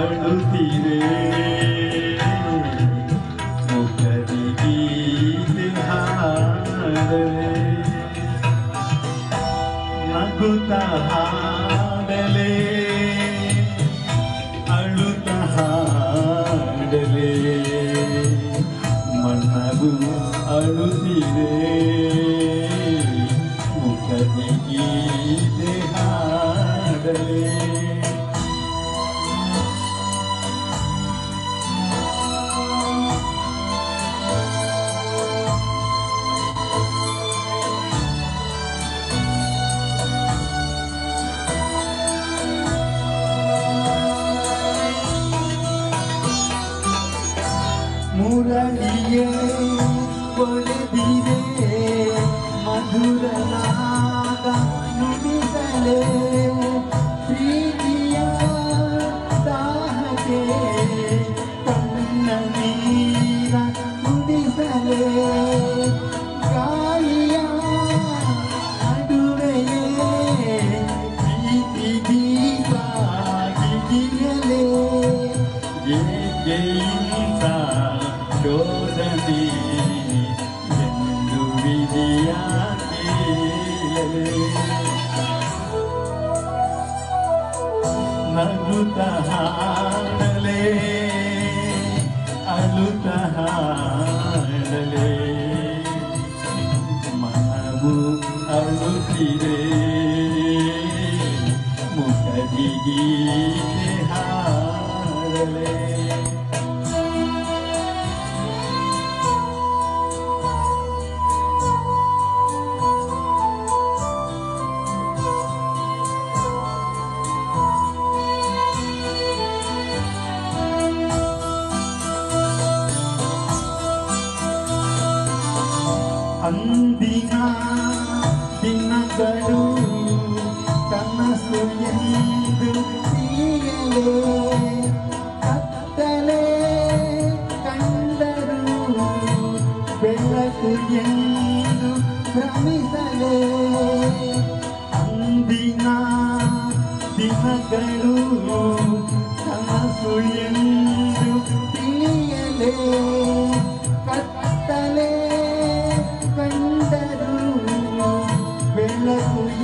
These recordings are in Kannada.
ಹಾಡುತ್ತೀರೇ ಮುಖದಿ ಗೀತೆ ಹಾಡಲೇ. ನಗುತ್ತ ಹಾಡಲೇ. ಅಳುತ್ತ ಅಳುತ್ತೀರೇ muralilla, por el ನಗುತ್ತ ಹಾಡಲೆ ಅಳುತ್ತ ಹಾಡಲೆ ಅಂದಿನ ದಿನಗಳು ಕನಸು ಎಂದು ತಿಳಿಯಲೇ. ಕತ್ತಲೆ ಕಂಡರು ಬೆಳಕು ಎಂದು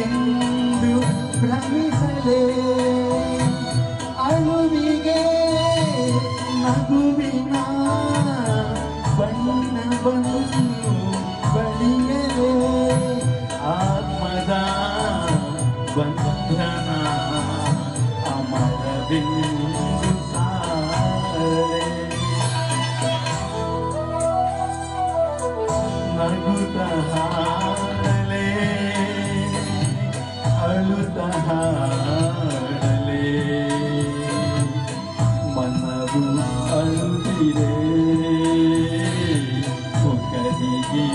in blue promise I lay ಅಳುವಿಗೆ ಮಗುವಿನ ಬಣ್ಣವನ್ನು ಬಳಿಯಲೇ ಆತ್ಮದ ಬಂಧನ ಅಮರವಿಂದು ಸಾರೆ ನಗುತ ಹಾ ಗಾಲು ಸಹಾಡಲೇ ಮನವು ಅಳುತ್ತಿರೇ ಮುಖದಿಗೆ